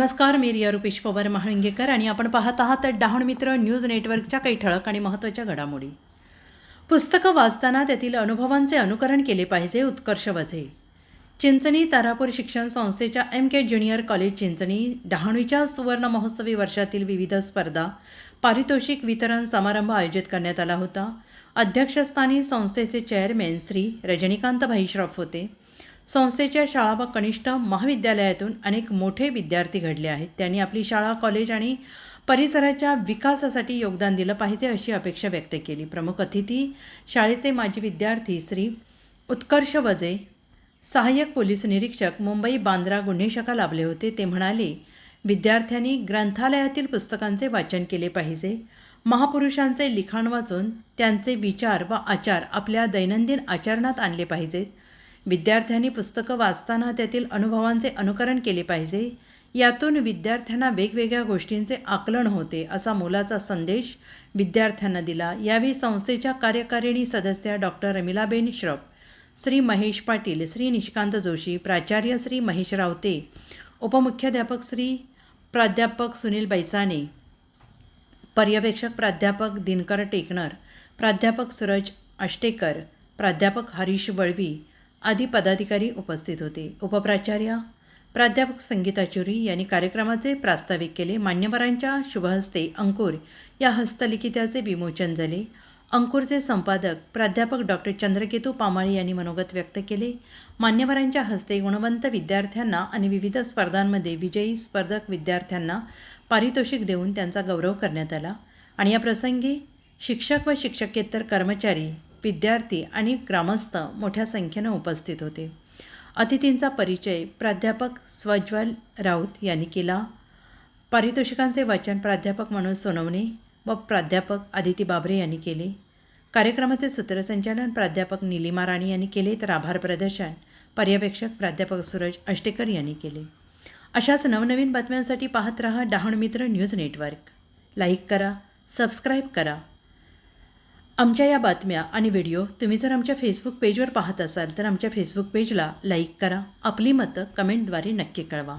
नमस्कार मी रिया रुपेश पवार महाळिंगेकर आणि आपण पाहत आहात डहाण मित्र न्यूज नेटवर्कच्या काही ठळक आणि महत्त्वाच्या घडामोडी. पुस्तकं वाचताना त्यातील अनुभवांचे अनुकरण केले पाहिजे उत्कर्ष वझे चिंचणी तारापूर शिक्षण संस्थेच्या M K junior college Chinchani डहाणूच्या सुवर्ण महोत्सवी वर्षातील विविध स्पर्धा पारितोषिक वितरण समारंभ आयोजित करण्यात आला होता. अध्यक्षस्थानी संस्थेचे चेअरमॅन श्री रजनीकांत भाई श्रॉफ होते. संस्थेच्या शाळा व कनिष्ठ महाविद्यालयातून अनेक मोठे विद्यार्थी घडले आहेत. त्यांनी आपली शाळा कॉलेज आणि परिसराच्या विकासासाठी योगदान दिलं पाहिजे अशी अपेक्षा व्यक्त केली. प्रमुख अतिथी शाळेचे माजी विद्यार्थी श्री उत्कर्ष वजे सहाय्यक पोलीस निरीक्षक मुंबई बांद्रा गुन्हे शाखा लाभले होते. ते म्हणाले विद्यार्थ्यांनी ग्रंथालयातील पुस्तकांचे वाचन केले पाहिजे. महापुरुषांचे लिखाण वाचून त्यांचे विचार व आचार आपल्या दैनंदिन आचरणात आणले पाहिजेत. विद्यार्थ्यांनी पुस्तकं वाचताना त्यातील अनुभवांचे अनुकरण केले पाहिजे. यातून विद्यार्थ्यांना वेगवेगळ्या गोष्टींचे आकलन होते असा मोलाचा संदेश विद्यार्थ्यांना दिला. यावेळी संस्थेच्या कार्यकारिणी सदस्या डॉक्टर रमिलाबेन श्रफ श्री महेश पाटील श्री निशिकांत जोशी प्राचार्य श्री महेश रावते उपमुख्याध्यापक श्री प्राध्यापक सुनील बैसाणे पर्यवेक्षक प्राध्यापक दिनकर टेकणर प्राध्यापक सूरज आष्टेकर प्राध्यापक हरीश वळवी आदी पदाधिकारी उपस्थित होते. उपप्राचार्य प्राध्यापक संगीता चुरी यांनी कार्यक्रमाचे प्रास्ताविक केले. मान्यवरांच्या शुभहस्ते अंकुर या हस्तलिखिताचे विमोचन झाले. अंकुरचे संपादक प्राध्यापक डॉक्टर चंद्रकेतू पामाळे यांनी मनोगत व्यक्त केले. मान्यवरांच्या हस्ते गुणवंत विद्यार्थ्यांना आणि विविध स्पर्धांमध्ये विजयी स्पर्धक विद्यार्थ्यांना पारितोषिक देऊन त्यांचा गौरव करण्यात आला. आणि या प्रसंगी शिक्षक व शिक्षकेतर कर्मचारी विद्यार्थी आणि ग्रामस्थ मोठ्या संख्येनं उपस्थित होते. अतिथींचा परिचय प्राध्यापक स्वज्वल राऊत यांनी केला. पारितोषिकांचे वाचन प्राध्यापक मनोज सोनवणे व प्राध्यापक आदिती बाबरे यांनी केले. कार्यक्रमाचे सूत्रसंचालन प्राध्यापक निलिमा राणी यांनी केले. तर आभार प्रदर्शन पर्यवेक्षक प्राध्यापक सूरज अष्टेकर यांनी केले. अशाच नवनवीन बातम्यांसाठी पाहत रहा Dahanu Mitra news network. Like करा सबस्क्राईब करा. आमच्या या बातम्या आणि व्हिडिओ तुम्ही जर आमच्या फेसबुक पेजवर पाहत असाल तर आमच्या फेसबुक पेजला लाईक करा. आपली मतं कमेंटद्वारे नक्की कळवा.